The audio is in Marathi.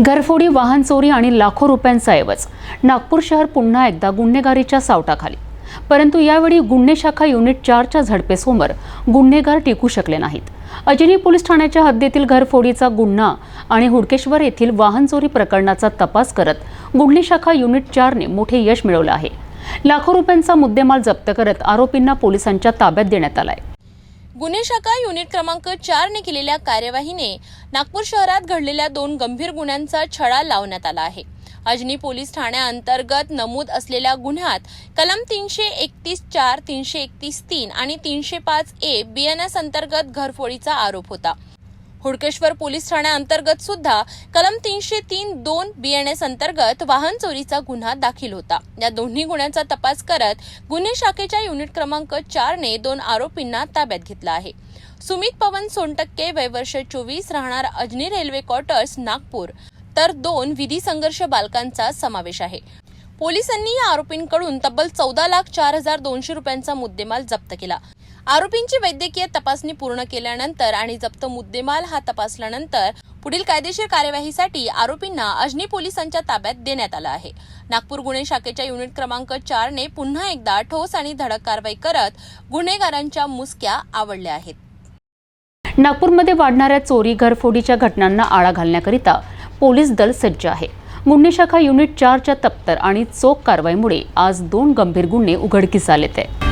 घरफोडी वाहन चोरी आणि लाखो रुपयांचा ऐवज. नागपूर शहर पुन्हा एकदा गुन्हेगारीच्या सावटाखाली. परंतु यावेळी गुन्हे शाखा युनिट चारच्या झडपेसमोर गुन्हेगार टिकू शकले नाहीत. अजनी पोलीस ठाण्याच्या हद्दीतील घरफोडीचा गुन्हा आणि हुडकेश्वर येथील वाहन चोरी प्रकरणाचा तपास करत गुन्हे शाखा युनिट चारने मोठे यश मिळवलं आहे. लाखो रुपयांचा मुद्देमाल जप्त करत आरोपींना पोलिसांच्या ताब्यात देण्यात आला आहे गुन्हे शाखा युनिट क्रमांक चारने केलेल्या कार्यवाहीने नागपूर शहरात घडलेल्या दोन गंभीर गुन्ह्यांचा छडा लावण्यात आला आहे. अजनी पोलीस ठाण्याअंतर्गत नमूद असलेल्या गुन्ह्यात कलम तीनशे एकतीस चार तीनशे एकतीस तीन आणि तीनशे पाच ए बीएनएस अंतर्गत घरफोडीचा आरोप होता. हुडकेश्वर पोलीस ठाण्याअंतर्गत सुद्धा कलम तीनशे तीन दोन बीएनएस अंतर्गत वाहन चोरीचा गुन्हा दाखल होता. या दोन्ही गुन्ह्यांचा तपास करत गुन्हे शाखेच्या युनिट क्रमांक चारने दोन आरोपींना ताब्यात घेतला आहे. सुमित पवन सोनटक्के वयवर्ष चोवीस राहणार अजनी रेल्वे क्वार्टर्स नागपूर. तर दोन विधी संघर्ष बालकांचा समावेश आहे. पोलिसांनी या आरोपींकडून तब्बल चौदा लाख चार हजार दोनशे रुपयांचा मुद्देमाल जप्त केला. आरोपींची वैद्यकीय तपासणी पूर्ण केल्यानंतर आणि जप्त मुद्देमाल हा तपासल्यानंतर पुढील कायदेशीर कार्यवाहीसाठी आरोपींना अजनी पोलिसांच्या ताब्यात देण्यात आलं आहे. नागपूर गुन्हे शाखेच्या युनिट क्रमांक चारने पुन्हा एकदा ठोस आणि धडक कारवाई करत गुन्हेगारांच्या मुसक्या आवडल्या आहेत. नागपूरमध्ये वाढणाऱ्या चोरी घरफोडीच्या घटनांना आळा घालण्याकरिता पोलीस दल सज्ज आहे. गुन्हे शाखा युनिट चारच्या तप्तर आणि चोख कारवाईमुळे आज दोन गंभीर गुन्हे उघडकीस आलेत. आहे